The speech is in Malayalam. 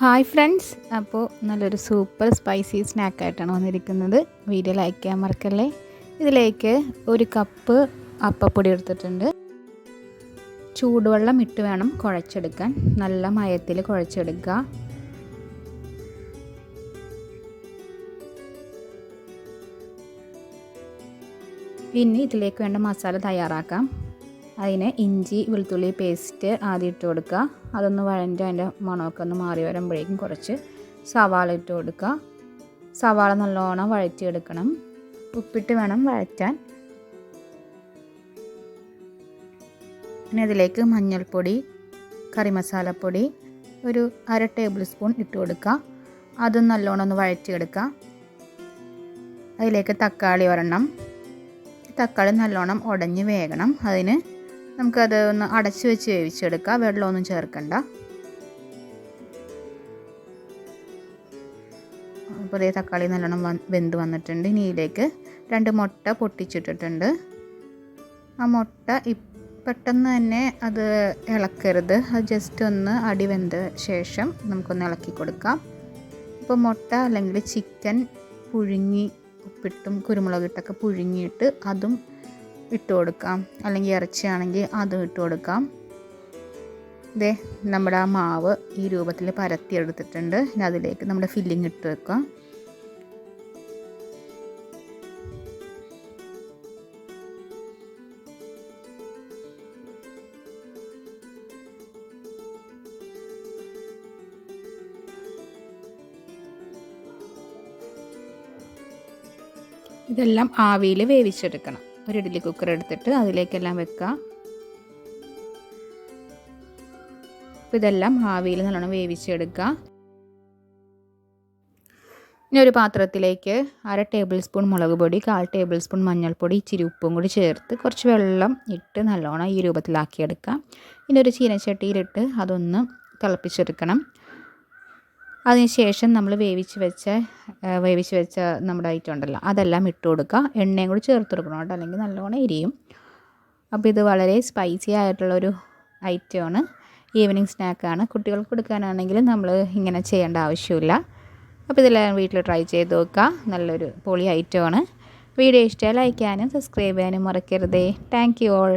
Hi friends. അപ്പോൾ നല്ലൊരു സൂപ്പർ സ്പൈസി സ്നാക്കായിട്ടാണ് വന്നിരിക്കുന്നത്. വീഡിയോ ലൈക്ക് ചെയ്യാൻ മറക്കല്ലേ? ഇതിലേക്ക് ഒരു കപ്പ് അപ്പപ്പൊടി എടുത്തിട്ടുണ്ട്. ചൂടുവെള്ളം ഇട്ട് വേണം കുഴച്ചെടുക്കാൻ. നല്ല മയത്തിൽ കുഴച്ചെടുക്കുക. ഇനി ഇതിലേക്ക് വേണ്ട മസാല തയ്യാറാക്കാം. അതിന് ഇഞ്ചി വെളുത്തുള്ളി പേസ്റ്റ് ആദ്യം ഇട്ട് കൊടുക്കുക. അതൊന്ന് വഴഞ്ഞ് അതിന്റെ മണമൊക്കെ ഒന്ന് മാറി വരുമ്പോഴേക്കും കുറച്ച് സവാള ഇട്ട് കൊടുക്കുക. സവാള നല്ലോണം വഴറ്റിയെടുക്കണം. ഉപ്പിട്ട് വേണം വഴറ്റാൻ. പിന്നെ ഇതിലേക്ക് മഞ്ഞൾപ്പൊടി കറി മസാലപ്പൊടി ഒരു അര ടേബിൾ സ്പൂൺ ഇട്ട് കൊടുക്കുക. അതും നല്ലോണം ഒന്ന് വഴറ്റിയെടുക്കുക. അതിലേക്ക് തക്കാളി ഒരെണ്ണം. തക്കാളി നല്ലോണം ഉടഞ്ഞ് വേകണം. അതിന് നമുക്കത് ഒന്ന് അടച്ചു വെച്ച് വേവിച്ചെടുക്കാം. വെള്ളമൊന്നും ചേർക്കണ്ട. അപ്പോൾ തക്കാളി നല്ലോണം വെന്ത് വന്നിട്ടുണ്ട്. ഇനി ഇതിലേക്ക് രണ്ട് മുട്ട പൊട്ടിച്ചിട്ടിട്ടുണ്ട്. ആ മുട്ട പെട്ടെന്ന് തന്നെ അത് ഇളക്കരുത്. അത് ജസ്റ്റ് ഒന്ന് അടി വെന്ത ശേഷം നമുക്കൊന്ന് ഇളക്കി കൊടുക്കാം. ഇപ്പോൾ മുട്ട അല്ലെങ്കിൽ ചിക്കൻ പുഴുങ്ങി ഉപ്പിട്ടും കുരുമുളകിട്ടൊക്കെ പുഴുങ്ങിയിട്ട് അതും ഇട്ട് കൊടുക്കാം. അല്ലെങ്കിൽ ഇറച്ചിയാണെങ്കിൽ അതും ഇട്ട് കൊടുക്കാം. ഇതേ നമ്മുടെ ആ മാവ് ഈ രൂപത്തിൽ പരത്തി എടുത്തിട്ടുണ്ട് ഇനി അതിലേക്ക് നമ്മുടെ ഫില്ലിങ് ഇട്ട് വെക്കാം. ഇതെല്ലാം ആവിയിൽ വേവിച്ചെടുക്കണം. ഒരു ഇഡ്ഡലി കുക്കർ എടുത്തിട്ട് അതിലേക്കെല്ലാം വെക്കുക അപ്പോൾ ഇതെല്ലാം ആവിയിൽ നല്ലോണം വേവിച്ചെടുക്കുക ഇനി ഒരു പാത്രത്തിലേക്ക് അര ടേബിൾ സ്പൂൺ മുളക് പൊടി കാൽ ടേബിൾ സ്പൂൺ മഞ്ഞൾപ്പൊടി ഇച്ചിരി ഉപ്പും കൂടി ചേർത്ത് കുറച്ച് വെള്ളം ഇട്ട് നല്ലോണം ഈ രൂപത്തിലാക്കിയെടുക്കാം. ഇനി ഒരു ചീനച്ചട്ടിയിലിട്ട് അതൊന്ന് തിളപ്പിച്ചെടുക്കണം. അതിനുശേഷം നമ്മൾ വേവിച്ച് വെച്ച വേവിച്ച് വെച്ച നമ്മുടെ ഐറ്റം ഉണ്ടല്ലോ അതെല്ലാം ഇട്ട് കൊടുക്കുക. എണ്ണയും കൂടി ചേർത്ത് കൊടുക്കണം കേട്ടോ അല്ലെങ്കിൽ നല്ലോണം എരിയും. അപ്പോൾ ഇത് വളരെ സ്പൈസി ആയിട്ടുള്ളൊരു ഐറ്റമാണ് ഈവനിങ് സ്നാക്കാണ് കുട്ടികൾക്ക് കൊടുക്കാനാണെങ്കിൽ നമ്മൾ ഇങ്ങനെ ചെയ്യേണ്ട ആവശ്യമില്ല. അപ്പോൾ ഇതെല്ലാം വീട്ടിൽ ട്രൈ ചെയ്ത് നോക്കുക. നല്ലൊരു പൊളി ഐറ്റമാണ് വീഡിയോ ഇഷ്ടമായി ലൈക്ക് ചെയ്യാനും സബ്സ്ക്രൈബ് ചെയ്യാനും മറക്കരുതേ. Thank you all